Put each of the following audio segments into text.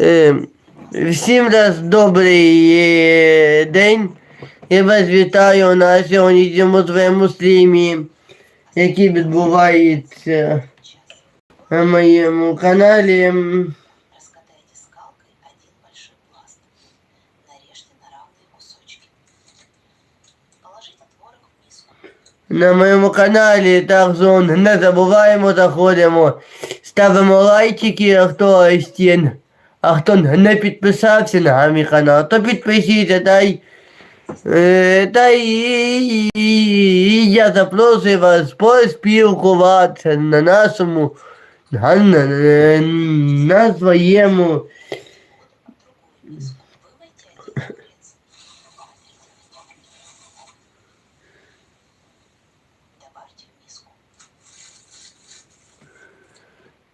Е, Всім раз добрий е, день. Я вас вітаю на сьогоднішньому своєму стрімі, який відбувається на моєму каналі. На моєму каналі також не забуваємо, заходимо, ставимо лайчики, а хто стін. А хто не підписався на мій канал, то підпишіться та й. е, Та і, і я запрошую вас поспілкуватися на нашому на, на, на своєму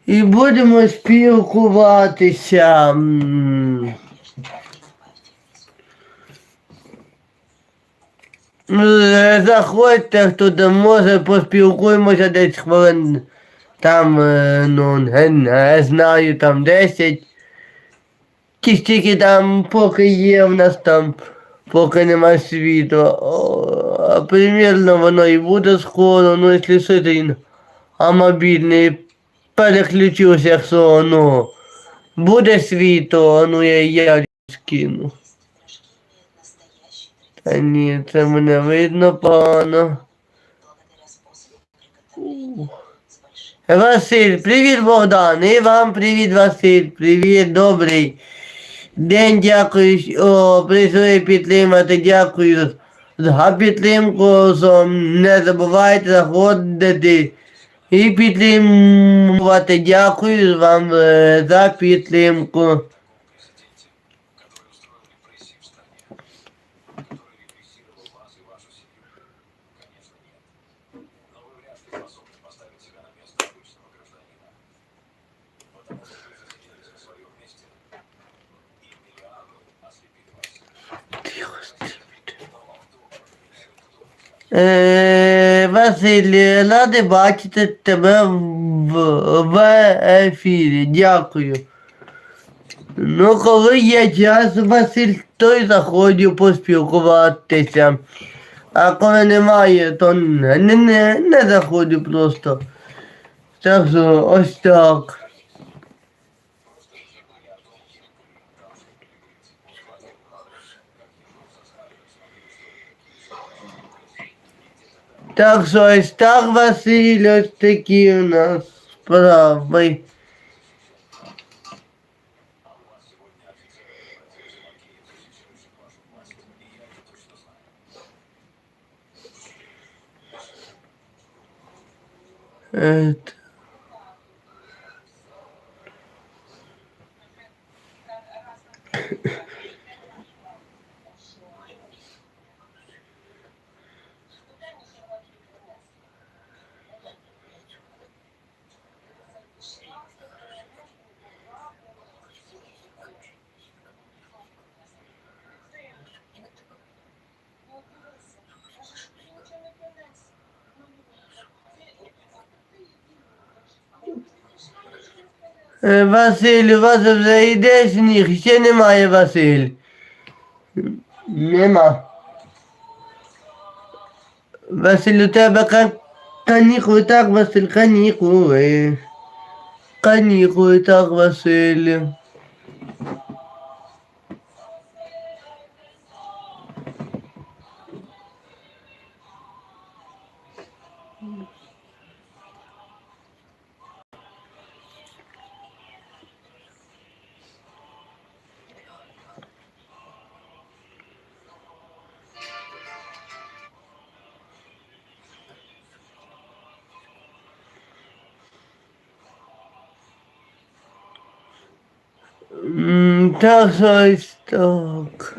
і будемо спілкуватися. Е, Заходьте, хто там може, поспілкуємося десь хвилин. Там, е, ну, не, знаю, там 10. Чи стільки там, поки є в нас там, поки нема світла. О, примірно воно і буде скоро, ну якщо сидить, а мобільний переключився, якщо ну, буде світло, ну я, я скину. Та ні, це мене видно погано. Василь, привіт, Богдан. І вам привіт, Василь. Привіт, добрий. День дякую, що прийшли підтримати. Дякую за підтримку. Не забувайте заходити і підтримувати. Дякую вам е, за підтримку. Е, Василь, радий бачити тебе в, в ефірі. Дякую. Ну, коли є час, Василь, то й заходжу поспілкуватися. А коли немає, то не, не, не заходжу просто. Так що ось так. Так що ось так, Василь, ось такі у нас справи. Это... Василь, у вас вже йде сніг, ще немає Василь. Нема. Василь, у тебе ка- канікули, так, Василь, канікули. Канікули, так, Василь. М, Так, ось так.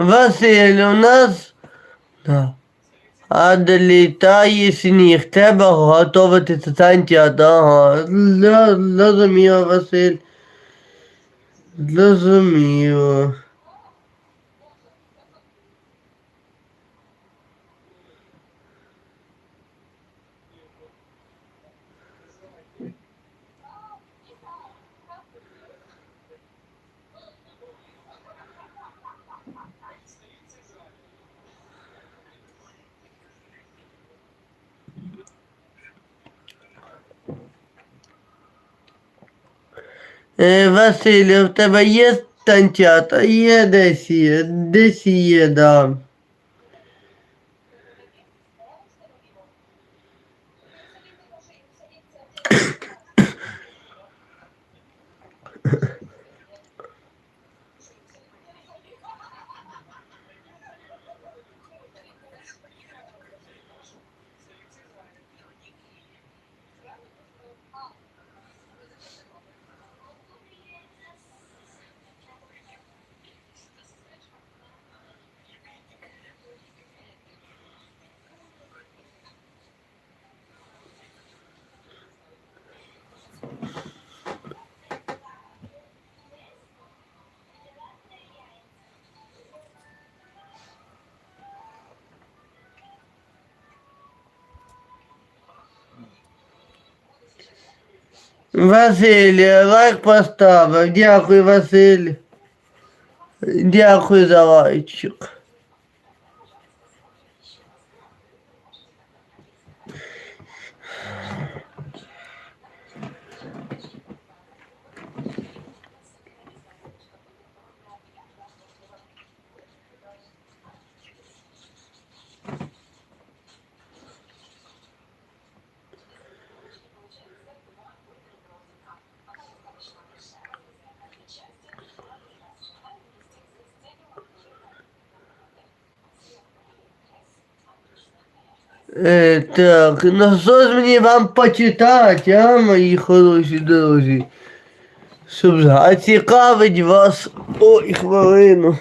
Василь, у нас да. а долітає сніг. Треба готувати станцію. Ага. Зрозуміло, Василь. Зрозуміло. Е, Василь, в тебе є танчата? Є десь є, десь є, да. Василь, лайк поставив. Дякую, Василь. Дякую за лайчик. Е, так, ну що ж мені вам почитати, а, мої хороші друзі? Щоб зацікавить вас. Ой, хвилину.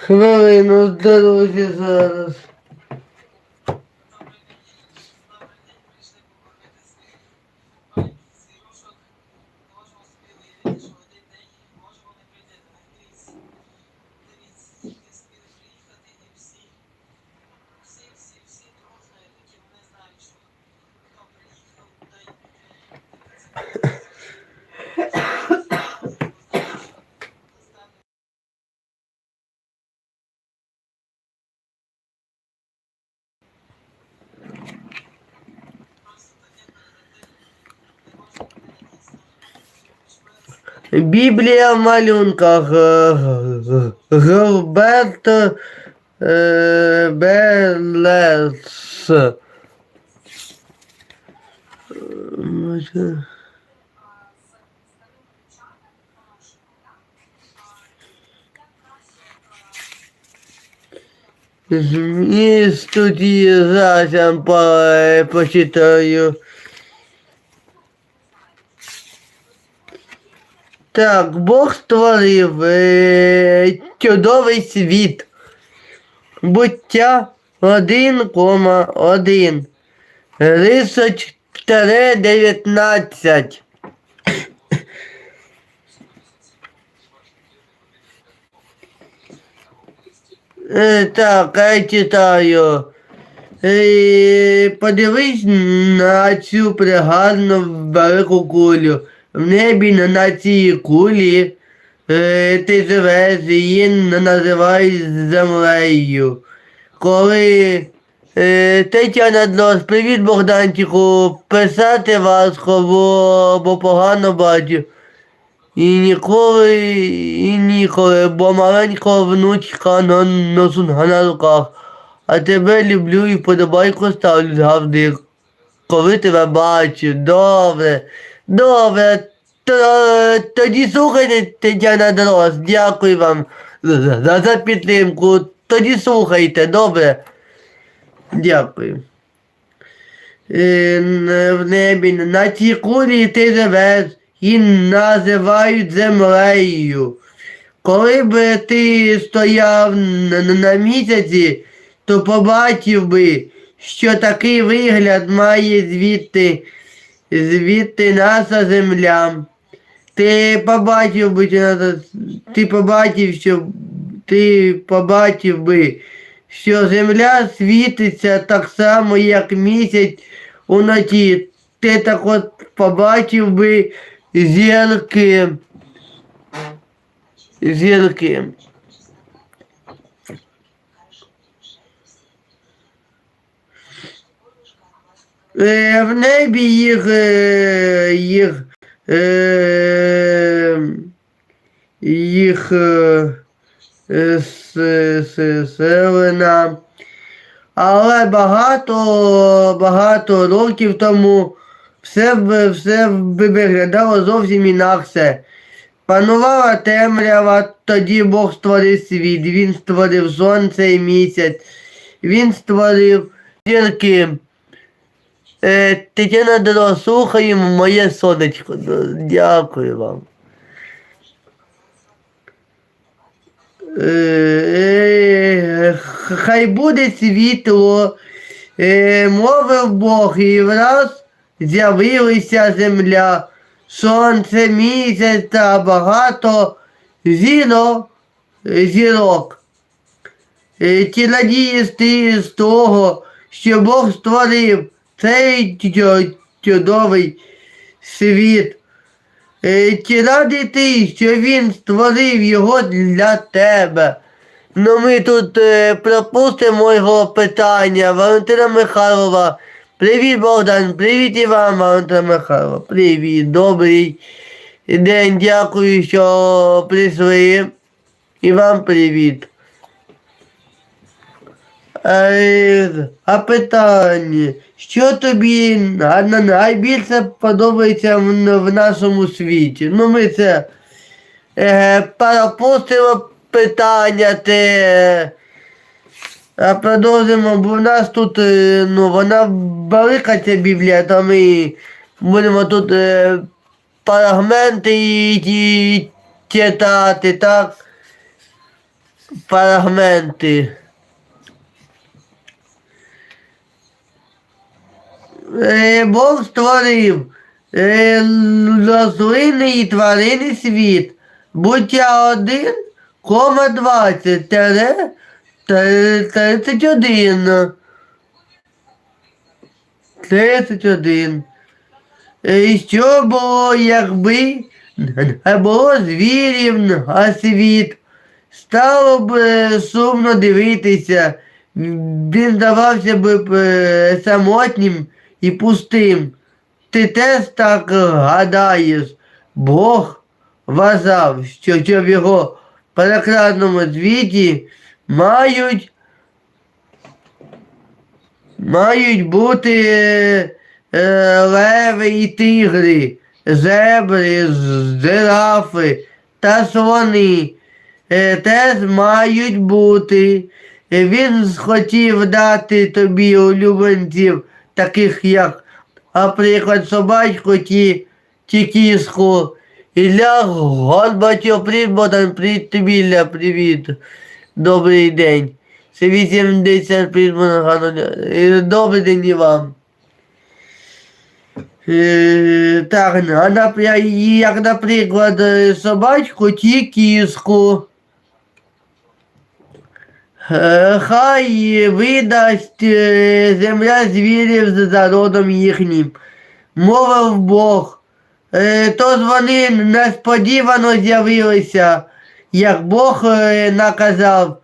Хвилину, друзі, зараз. Біблія в малюнках е, Г- Гilberto е, Белес. Е, може. Зміст тут є зараз я вам по- почитаю. Так, Бог створив е, чудовий світ. Буття 1,1. Рисоч 19. Е, Так, я читаю. Е, Подивись на цю пригарну велику кулю. В небі на, цій кулі е, ти живеш, її називають землею. Коли е, Тетяна Длос, привіт Богданчику, писати важко, бо, бо погано бачу. І ніколи, і ніколи, бо маленька внучка на носунга на руках. А тебе люблю і вподобайку ставлю завжди, коли тебе бачу. Добре, добре. То, тоді слухайте, Тетяна Дрос, дякую вам за, за, підтримку. Тоді слухайте, добре. Дякую. Е, в небі на цій кулі ти живеш і називають землею. Коли би ти стояв на місяці, то побачив би, що такий вигляд має звідти, звідти наша земля. Ти побачив би, ти побачив, що ти побачив би, що земля світиться так само, як місяць уночі. Ти так от побачив би зірки. Зірки. В небі їх, е, їх, е, їх е, е, селена. Але багато, багато років тому все, все виглядало зовсім інакше. Панувала темрява, тоді Бог створив світ, Він створив сонце і місяць, Він створив зірки. Е, Тетяна Дро, слухаємо моє сонечко. Дякую вам. Е, Хай буде світло, е, мовив Бог, і враз з'явилася земля, сонце, місяць та багато зіро, зірок. Е, Чи з того, що Бог створив цей чудовий світ? Е, Чи радий ти, що він створив його для тебе? Ну ми тут е, пропустимо його питання. Валентина Михайлова. Привіт, Богдан, привіт і вам, Валентина Михайлова. Привіт, добрий день, дякую, що прийшли. І вам привіт. Е, А питання, що тобі на- на- найбільше подобається в, нашому світі? Ну ми це е, пропустимо питання те. А продовжимо, бо в нас тут, е, ну, вона велика ця біблія, то ми будемо тут е, і читати, так? Фрагменти. Бог створив е, рослинний і тваринний світ. Буття 1, кома 20, тере 31. 31. Е, І що було, якби не було звірів, а світ? Стало б е, сумно дивитися. Він здавався б е, самотнім і пустим. Ти теж так гадаєш. Бог вважав, що, в його прекрасному світі мають, мають бути е, леви і тигри, зебри, жирафи та слони. Е, теж мають бути. Він схотів дати тобі улюбленців, таких як, наприклад, собачку чи, чи кіску. Ілля Горбачов, привіт, Богдан, привіт тобі, Ілля, привіт. Добрий день. Це 80 привіт, Е, Добрий день і вам. Е, так, а як, наприклад, е, собачку чи кіску. Е, Хай видасть е, земля звірів за зародом їхнім. Мовив Бог. Е, Тож вони несподівано з'явилися, як Бог наказав.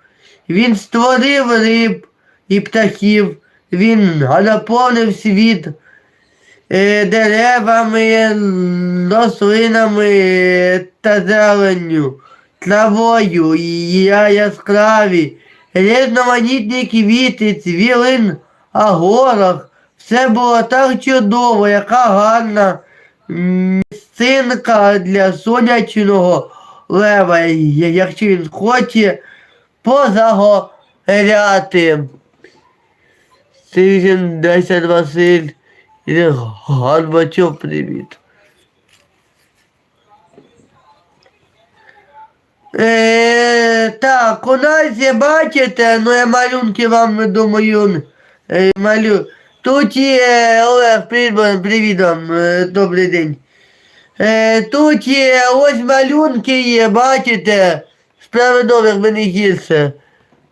Він створив риб і птахів, він наповнив світ деревами, рослинами та зеленню, травою, і яскраві, різноманітні квіти, цвілин, а горах. Все було так чудово, яка гарна місцинка для сонячного лева, якщо він хоче позагоряти. Сижен 10 Василь Горбачов, привіт. Е, так, у нас є, бачите, ну я малюнки вам думаю е, малю. Тут є Олег, привіт, вам, привіт вам, е, добрий день. Е, тут є ось малюнки є, бачите, справедливих мене гірше.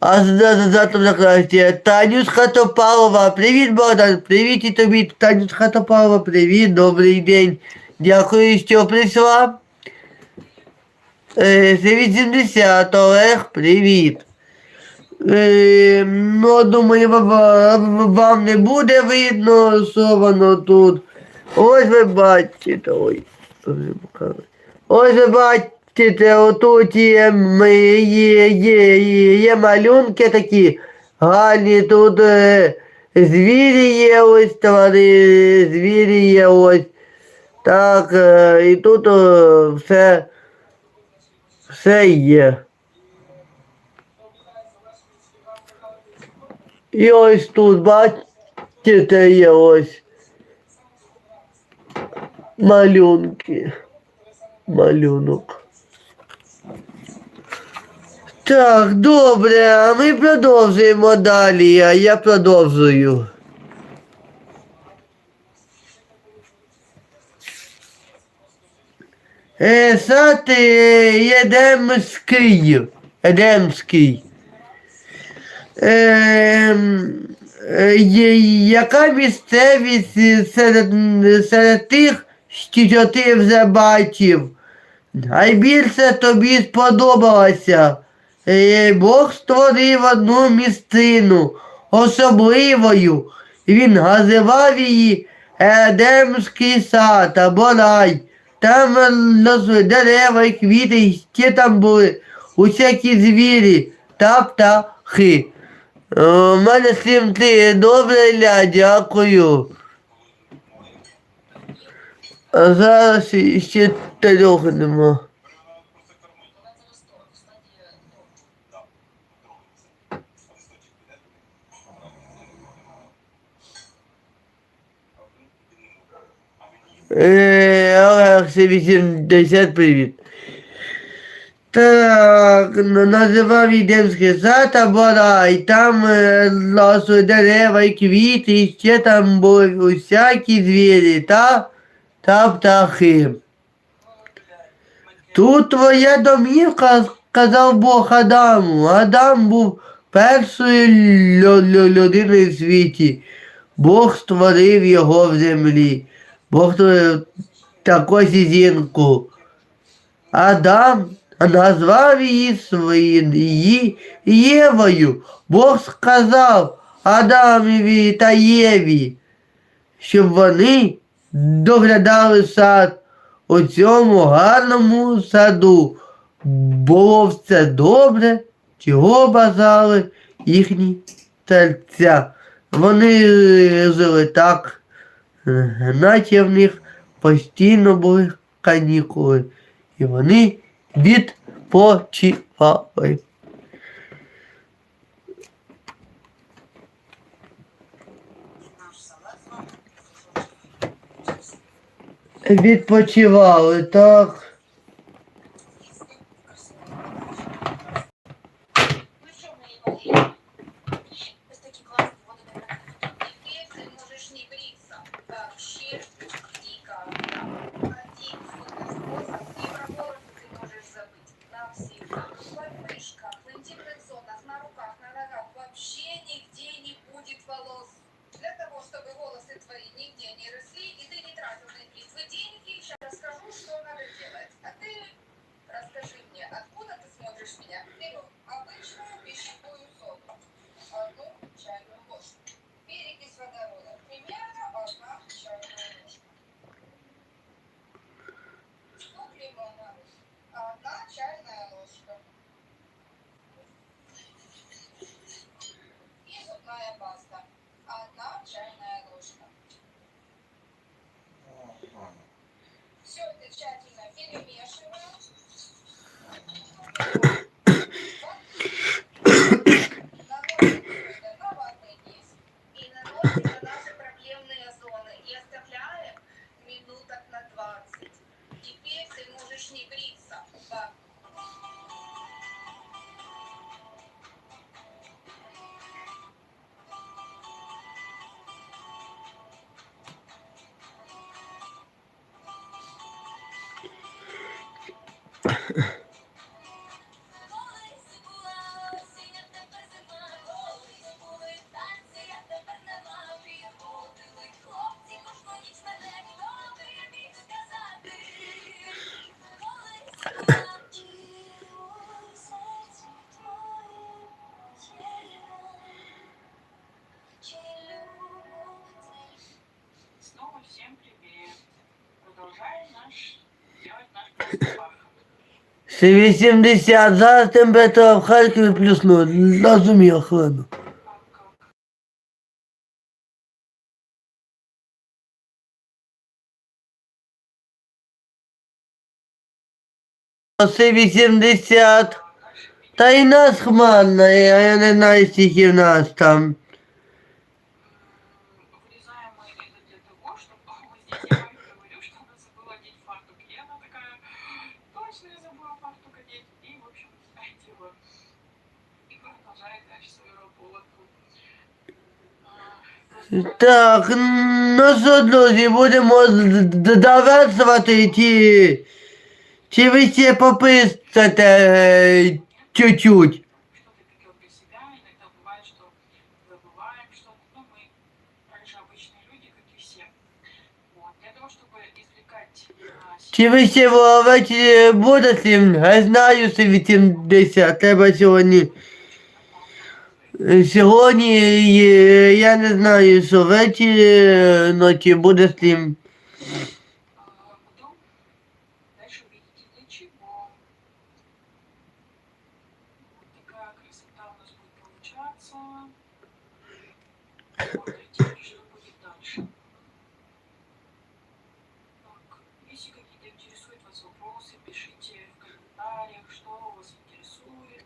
А за, за, за там закрасті. Танюшка Топалова, привіт, Богдан, привіт і тобі, Танюшка Топалова, привіт, добрий день. Дякую, що прийшла. Е, Це 80, Олег, привіт. Е, ну, думаю, вам, не буде видно, що воно тут. Ось ви бачите, ой, ось ви бачите, отут є, є, є, є, малюнки такі гарні, тут е, звірі є ось твари, звірі є ось. Так, е, і тут е, все, все є. І ось тут, бачите, є ось малюнки. Малюнок. Так, добре, а ми продовжуємо далі, а я продовжую. Е, сад е, Едемський. Едемський. Ем, е, яка місцевість серед, серед тих, що ти вже бачив? Найбільше тобі сподобалося. Е, Бог створив одну місцину особливою. Він називав її Едемський сад або рай. Там дерева і квіти, і ще там були усякі звірі та птахи. Е, У мене сім ти добре, Ля, дякую. А зараз ще трьох нема. Е, 80, привіт. Так, називав Відемський сад або рай, там е, росли дерева і квіти, і ще там були усякі звірі та, та птахи. Тут твоя домівка, сказав Бог Адаму. Адам був першою лю- лю- людиною в світі. Бог створив його в землі. Бог створив також жінку. Адам назвав її своєю Євою. Бог сказав Адамові та Єві, щоб вони доглядали сад у цьому гарному саду. Було все добре, чого бажали їхні серця. Вони е, жили так, е, наче в них постійно були канікули. І вони відпочивали. Відпочивали, так. свои, нигде не росли, и ты не тратил на Восточный Бриз. Ще 80, зараз температура в Харкові плюс 0. Розумію охорону. Це 80. Та й нас хмарно, я не знаю, скільки в нас там. Так, ну що, друзі, будемо завершувати ті. Чи ви ще пописате е, чуть-чуть? Чи ви ще ввечері будете? Я знаю, що 80, треба сьогодні Сьогодні е, я не знаю, що ввечері е, ночі буде слім.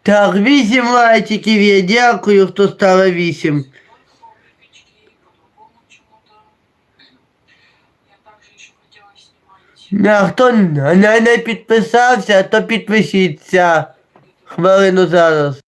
Так, вісім лайчиків є. Дякую, хто ставив вісім. А хто не підписався, то підпишіться. Хвилину зараз.